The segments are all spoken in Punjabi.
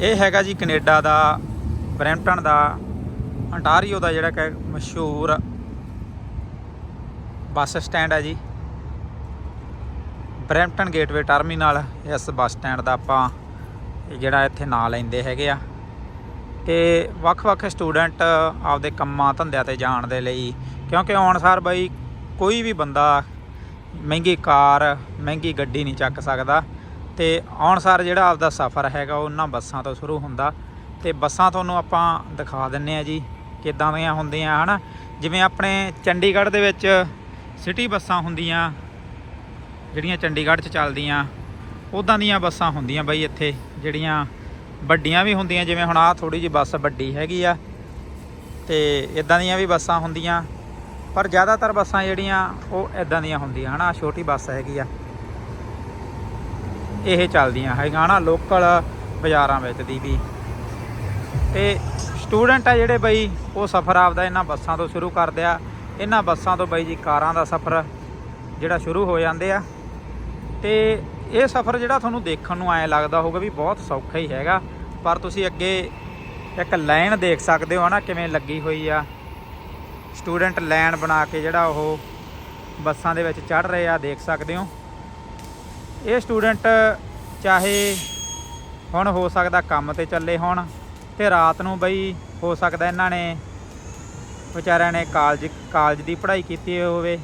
ਇਹ ਹੈਗਾ ਜੀ ਕੈਨੇਡਾ ਦਾ, ਬਰੈਂਪਟਨ ਦਾ ਅੰਟਾਰੀਓ ਦਾ ਜਿਹੜਾ ਕਿ ਮਸ਼ਹੂਰ ਬੱਸ ਸਟੈਂਡ ਹੈ ਜੀ। ਬਰੈਂਪਟਨ ਗੇਟਵੇ ਟਰਮੀਨਲ, ਇਸ ਬੱਸ ਸਟੈਂਡ ਦਾ ਆਪਾਂ ਜਿਹੜਾ ਇੱਥੇ ਨਾਂ ਲੈਂਦੇ ਹੈਗੇ ਆ। ਤੇ ਵੱਖ-ਵੱਖ ਸਟੂਡੈਂਟ ਆਪਦੇ ਕੰਮਾਂ ਧੰਦਿਆਂ ਤੇ ਜਾਣ ਦੇ ਲਈ, ਕਿਉਂਕਿ ਆਉਣ ਸਾਰ ਬਈ ਕੋਈ ਵੀ ਬੰਦਾ ਮਹਿੰਗੀ ਕਾਰ, ਮਹਿੰਗੀ ਗੱਡੀ ਨਹੀਂ ਚੱਕ ਸਕਦਾ। ਤੇ ਆਉਣ ਸਾਰ ਜਿਹੜਾ ਆਪਦਾ ਸਫ਼ਰ ਹੈਗਾ ਉਹਨਾਂ ਬੱਸਾਂ ਤੋਂ ਸ਼ੁਰੂ ਹੁੰਦਾ। ਤੇ ਬੱਸਾਂ ਤੁਹਾਨੂੰ ਆਪਾਂ ਦਿਖਾ ਦਿੰਨੇ ਆ ਜੀ, ਕਿੱਦਾਂ ਦੀਆਂ ਹੁੰਦੀਆਂ, ਹਨਾ? ਜਿਵੇਂ ਆਪਣੇ ਚੰਡੀਗੜ੍ਹ ਦੇ ਵਿੱਚ ਸਿਟੀ ਬੱਸਾਂ ਹੁੰਦੀਆਂ, ਜਿਹੜੀਆਂ ਚੰਡੀਗੜ੍ਹ 'ਚ ਚੱਲਦੀਆਂ ਉਦਾਂ ਦੀਆਂ ਬੱਸਾਂ ਹੁੰਦੀਆਂ ਬਈ ਇੱਥੇ, ਜਿਹੜੀਆਂ ਵੱਡੀਆਂ ਵੀ ਹੁੰਦੀਆਂ, ਜਿਵੇਂ ਹੁਣ ਆਹ ਥੋੜੀ ਜਿਹੀ ਬੱਸ ਵੱਡੀ ਹੈਗੀ ਆ, ਤੇ ਇਦਾਂ ਦੀਆਂ ਵੀ ਬੱਸਾਂ ਹੁੰਦੀਆਂ। ਪਰ ਜ਼ਿਆਦਾਤਰ ਬੱਸਾਂ ਜਿਹੜੀਆਂ, ਉਹ ਇਦਾਂ ਦੀਆਂ ਹੁੰਦੀਆਂ, ਹਨਾ? ਆਹ ਛੋਟੀ ਬੱਸ ਹੈਗੀ ਆ। ਇਹ ਚੱਲਦੀਆਂ ਹੈਗੀਆਂ ਨਾ ਲੋਕਲ ਬਾਜ਼ਾਰਾਂ ਵਿੱਚ ਦੀ ਵੀ। ਤੇ ਸਟੂਡੈਂਟ ਆ ਜਿਹੜੇ ਬਈ, ਉਹ ਸਫ਼ਰ ਆਪਦਾ ਇਹਨਾਂ ਬੱਸਾਂ ਤੋਂ ਸ਼ੁਰੂ ਕਰਦੇ ਆ। ਇਹਨਾਂ ਬੱਸਾਂ ਤੋਂ ਬਈ ਜੀ ਕਾਰਾਂ ਦਾ ਸਫ਼ਰ, ਜਿਹੜਾ ਸ਼ੁਰੂ ਹੋ ਜਾਂਦੇ ਆ। ਤੇ ਇਹ ਸਫ਼ਰ ਜਿਹੜਾ ਤੁਹਾਨੂੰ ਦੇਖਣ ਨੂੰ ਐਂ ਲੱਗਦਾ ਹੋਊਗਾ ਵੀ ਬਹੁਤ ਸੌਖਾ ਹੀ ਹੈਗਾ। ਪਰ ਤੁਸੀਂ ਅੱਗੇ ਇੱਕ ਲਾਈਨ ਦੇਖ ਸਕਦੇ ਹੋ ਨਾ ਕਿਵੇਂ ਲੱਗੀ ਹੋਈ ਆ। ਸਟੂਡੈਂਟ ਲਾਈਨ ਬਣਾ ਕੇ ਜਿਹੜਾ ਉਹ ਬੱਸਾਂ ਦੇ ਵਿੱਚ ਚੜ ਰਹੇ ਆ, ਦੇਖ ਸਕਦੇ ਹੋ। ਇਹ ਸਟੂਡੈਂਟ ਚਾਹੇ ਹੁਣ ਹੋ ਸਕਦਾ ਕੰਮ ਤੇ ਚੱਲੇ ਹੋਣ ਤੇ ਰਾਤ ਨੂੰ ਬਈ ਹੋ ਸਕਦਾ ਇਹਨਾਂ ਨੇ ਵਿਚਾਰਿਆਂ ਨੇ ਕਾਲਜ ਕਾਲਜ ਦੀ ਪੜ੍ਹਾਈ ਕੀਤੀ ਹੋਵੇ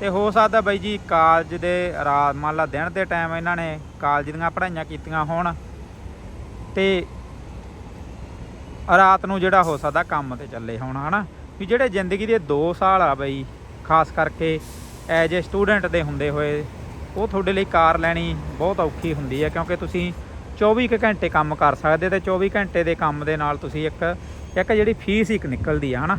ਤੇ ਹੋ ਸਕਦਾ ਬਈ ਜੀ ਕਾਲਜ ਦੇ ਰਾਤ, ਮੰਨ ਲਾ ਦਿਨ ਦੇ ਟਾਈਮ ਇਹਨਾਂ ਨੇ ਕਾਲਜ ਦੀਆਂ ਪੜ੍ਹਾਈਆਂ ਕੀਤੀਆਂ ਹੋਣ ਤੇ ਰਾਤ ਨੂੰ ਜਿਹੜਾ ਹੋ ਸਕਦਾ ਕੰਮ ਤੇ ਚੱਲੇ ਹੋਣ, ਹਨਾ? ਵੀ ਜਿਹੜੇ ਜ਼ਿੰਦਗੀ ਦੇ 2 ਸਾਲ ਆ ਬਈ, ਖਾਸ ਕਰਕੇ ਐਜ ਏ ਸਟੂਡੈਂਟ ਦੇ ਹੁੰਦੇ ਹੋਏ ਉਹ ਤੁਹਾਡੇ ਲਈ ਕਾਰ ਲੈਣੀ ਬਹੁਤ ਔਖੀ ਹੁੰਦੀ ਹੈ ਕਿਉਂਕਿ ਤੁਸੀਂ 24 ਕੁ ਘੰਟੇ ਕੰਮ ਕਰ ਸਕਦੇ ਤੇ 24 ਘੰਟੇ ਦੇ ਕੰਮ ਦੇ ਨਾਲ ਤੁਸੀਂ ਇੱਕ ਇੱਕ ਜਿਹੜੀ ਫੀਸ ਇੱਕ ਨਿਕਲਦੀ ਆ, ਹਨਾ?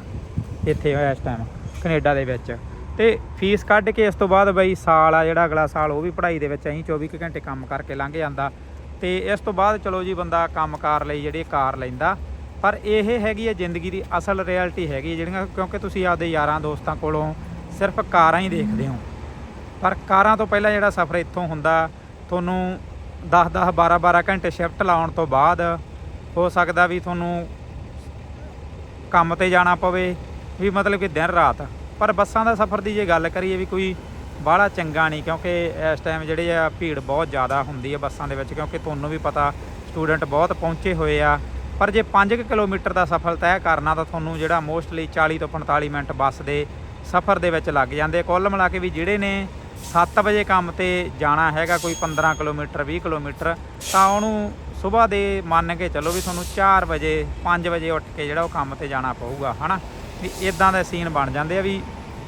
ਇੱਥੇ ਹੋਇਆ ਇਸ ਟਾਈਮ ਕੈਨੇਡਾ ਦੇ ਵਿੱਚ। ਤੇ ਫੀਸ ਕੱਢ ਕੇ ਇਸ ਤੋਂ ਬਾਅਦ ਬਈ ਸਾਲ ਆ ਜਿਹੜਾ ਅਗਲਾ ਸਾਲ ਉਹ ਵੀ ਪੜ੍ਹਾਈ ਦੇ ਵਿੱਚ ਅਸੀਂ 24 ਕੁ ਘੰਟੇ ਕੰਮ ਕਰਕੇ ਲੰਘ ਜਾਂਦਾ। ਤੇ ਇਸ ਤੋਂ ਬਾਅਦ ਚਲੋ ਜੀ ਬੰਦਾ ਕੰਮਕਾਰ ਲਈ ਜਿਹੜੀ ਕਾਰ ਲੈਂਦਾ। ਪਰ ਇਹ ਹੈਗੀ ਹੈ ਜ਼ਿੰਦਗੀ ਦੀ ਅਸਲ ਰਿਐਲਿਟੀ ਹੈਗੀ ਜਿਹੜੀਆਂ ਕਿਉਂਕਿ ਤੁਸੀਂ ਆਪਦੇ ਯਾਰਾਂ ਦੋਸਤਾਂ ਕੋਲੋਂ ਸਿਰਫ ਕਾਰਾਂ ਹੀ ਦੇਖਦੇ ਹੋ। ਪਰ ਕਾਰਾਂ ਤੋਂ ਪਹਿਲਾਂ ਜਿਹੜਾ ਸਫ਼ਰ ਇੱਥੋਂ ਹੁੰਦਾ, ਤੁਹਾਨੂੰ 10 10 12 12 ਘੰਟੇ ਸ਼ਿਫਟ ਲਾਉਣ ਤੋਂ ਬਾਅਦ ਹੋ ਸਕਦਾ ਵੀ ਤੁਹਾਨੂੰ ਕੰਮ ਤੇ ਜਾਣਾ ਪਵੇ, ਵੀ ਮਤਲਬ ਕਿ ਦਿਨ ਰਾਤ। ਪਰ ਬੱਸਾਂ ਦਾ ਸਫ਼ਰ ਦੀ ਜੇ ਗੱਲ ਕਰੀਏ ਵੀ ਕੋਈ ਬਾਹਲਾ ਚੰਗਾ ਨਹੀਂ, ਕਿਉਂਕਿ ਇਸ ਟਾਈਮ ਜਿਹੜੇ ਆ ਭੀੜ ਬਹੁਤ ਜ਼ਿਆਦਾ ਹੁੰਦੀ ਹੈ ਬੱਸਾਂ ਦੇ ਵਿੱਚ, ਕਿਉਂਕਿ ਤੁਹਾਨੂੰ ਵੀ ਪਤਾ ਸਟੂਡੈਂਟ ਬਹੁਤ ਪਹੁੰਚੇ ਹੋਏ ਆ। ਪਰ ਜੇ 5 ਕਿਲੋਮੀਟਰ ਦਾ ਸਫ਼ਰ ਤੈਅ ਕਰਨਾ, ਤਾਂ ਤੁਹਾਨੂੰ ਜਿਹੜਾ ਮੋਸਟਲੀ 40 ਤੋਂ 45 ਮਿੰਟ ਬੱਸ ਦੇ ਸਫ਼ਰ ਦੇ ਵਿੱਚ ਲੱਗ ਜਾਂਦੇ ਕੁੱਲ ਮਿਲਾ ਕੇ ਵੀ ਜਿਹੜੇ ਨੇ 7 ਵਜੇ ਕੰਮ ਤੇ ਜਾਣਾ ਹੈਗਾ, ਕੋਈ 15 ਕਿਲੋਮੀਟਰ 20 ਕਿਲੋਮੀਟਰ, ਤਾਂ ਉਹਨੂੰ ਸਵੇਰ ਦੇ ਮੰਨ ਕੇ ਚੱਲੋ ਵੀ ਤੁਹਾਨੂੰ 4 ਵਜੇ 5 ਵਜੇ ਉੱਠ ਕੇ ਜਿਹੜਾ ਉਹ ਕੰਮ ਤੇ ਜਾਣਾ ਪਊਗਾ, ਹਨਾ? ਵੀ ਇਦਾਂ ਦੇ ਸੀਨ ਬਣ ਜਾਂਦੇ ਆ ਵੀ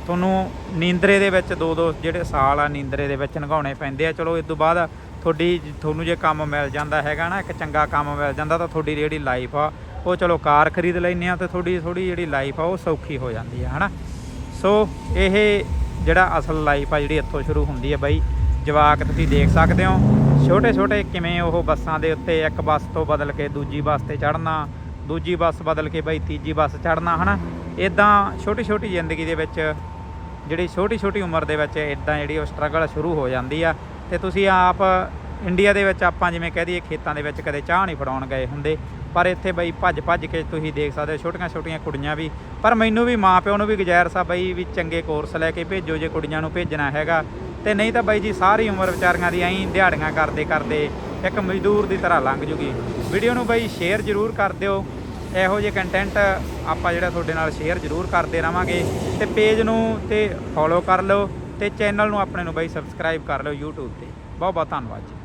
ਤੁਹਾਨੂੰ ਨੀਂਦਰੇ ਦੇ ਵਿੱਚ ਦੋ ਦੋ ਜਿਹੜੇ ਸਾਲ ਆ ਨੀਂਦਰੇ ਦੇ ਵਿੱਚ ਨਗਾਉਣੇ ਪੈਂਦੇ ਆ, ਚਲੋ ਇਸ ਤੋਂ ਬਾਅਦ ਤੁਹਾਡੀ ਤੁਹਾਨੂੰ ਜੇ ਕੰਮ ਮਿਲ ਜਾਂਦਾ ਹੈਗਾ ਨਾ, ਇੱਕ ਚੰਗਾ ਕੰਮ ਮਿਲ ਜਾਂਦਾ ਤਾਂ ਤੁਹਾਡੀ ਜਿਹੜੀ ਲਾਈਫ ਆ, ਉਹ ਚਲੋ ਕਾਰ ਖਰੀਦ ਲੈਂਦੇ ਆ ਤੇ ਤੁਹਾਡੀ ਥੋੜੀ ਜਿਹੜੀ ਲਾਈਫ ਆ ਉਹ ਸੌਖੀ ਹੋ ਜਾਂਦੀ ਆ, ਹਨਾ? ਸੋ ਇਹ ਜਿਹੜਾ ਅਸਲ ਲਾਈਫ ਆ ਜਿਹੜੀ ਇੱਥੋਂ ਸ਼ੁਰੂ ਹੁੰਦੀ ਹੈ ਬਾਈ। ਜਵਾਕ ਤੁਸੀਂ ਦੇਖ ਸਕਦੇ ਹੋ। ਛੋਟੇ ਛੋਟੇ ਕਿਵੇਂ ਉਹ ਬੱਸਾਂ ਦੇ ਉੱਤੇ ਇੱਕ ਬੱਸ ਤੋਂ ਬਦਲ ਕੇ ਦੂਜੀ ਬੱਸ ਤੇ ਚੜ੍ਹਨਾ, ਦੂਜੀ ਬੱਸ ਬਦਲ ਕੇ ਬਾਈ ਤੀਜੀ ਬੱਸ ਚੜ੍ਹਨਾ, ਹਨਾ? ਇਦਾਂ ਛੋਟੀ ਛੋਟੀ ਜ਼ਿੰਦਗੀ ਦੇ ਵਿੱਚ, ਜਿਹੜੀ ਛੋਟੀ ਛੋਟੀ ਉਮਰ ਦੇ ਵਿੱਚ ਇਦਾਂ ਜਿਹੜੀ ਉਹ ਸਟਰਗਲ ਸ਼ੁਰੂ ਹੋ ਜਾਂਦੀ ਆ। ਤੇ ਤੁਸੀਂ ਆਪ ਇੰਡੀਆ ਦੇ ਵਿੱਚ ਆਪਾਂ ਜਿਵੇਂ ਕਹਿ ਦਈਏ ਖੇਤਾਂ ਦੇ ਵਿੱਚ ਕਦੇ ਚਾਹ ਨਹੀਂ ਫੜਾਉਣ ਗਏ ਹੁੰਦੇ। ਪਰ ਇੱਥੇ ਬਈ ਭੱਜ ਭੱਜ ਕੇ ਤੁਸੀਂ ਦੇਖ ਸਕਦੇ ਹੋ, ਛੋਟੀਆਂ ਛੋਟੀਆਂ ਕੁੜੀਆਂ ਵੀ। ਪਰ ਮੈਨੂੰ ਵੀ ਮਾਂ ਪਿਓ ਨੂੰ ਵੀ ਗੁਜ਼ਾਰਿਸ਼ ਆ ਬਈ ਵੀ ਚੰਗੇ ਕੋਰਸ ਲੈ ਕੇ ਭੇਜੋ ਜੇ ਕੁੜੀਆਂ ਨੂੰ ਭੇਜਣਾ ਹੈਗਾ। ਤੇ ਨਹੀਂ ਤਾਂ ਬਾਈ ਜੀ ਸਾਰੀ ਉਮਰ ਵਿਚਾਰੀਆਂ ਦੀ ਐਂ ਦਿਹਾੜੀਆਂ ਕਰਦੇ ਕਰਦੇ ਇੱਕ ਮਜ਼ਦੂਰ ਦੀ ਤਰ੍ਹਾਂ ਲੰਘ ਜੂਗੀ। ਵੀਡੀਓ ਨੂੰ ਬਾਈ ਸ਼ੇਅਰ ਜ਼ਰੂਰ ਕਰ ਦਿਓ। ਇਹੋ ਜਿਹੇ ਕੰਟੈਂਟ ਆਪਾਂ ਜਿਹੜਾ ਤੁਹਾਡੇ ਨਾਲ ਸ਼ੇਅਰ ਜ਼ਰੂਰ ਕਰਦੇ ਰਵਾਂਗੇ। ਤੇ ਪੇਜ ਨੂੰ ਤੇ ਫੋਲੋ ਕਰ ਲਓ ਤੇ ਚੈਨਲ ਨੂੰ ਆਪਣੇ ਨੂੰ ਬਾਈ ਸਬਸਕ੍ਰਾਈਬ ਕਰ ਲਓ YouTube ਤੇ। ਬਹੁਤ ਬਹੁਤ ਧੰਨਵਾਦ ਜੀ।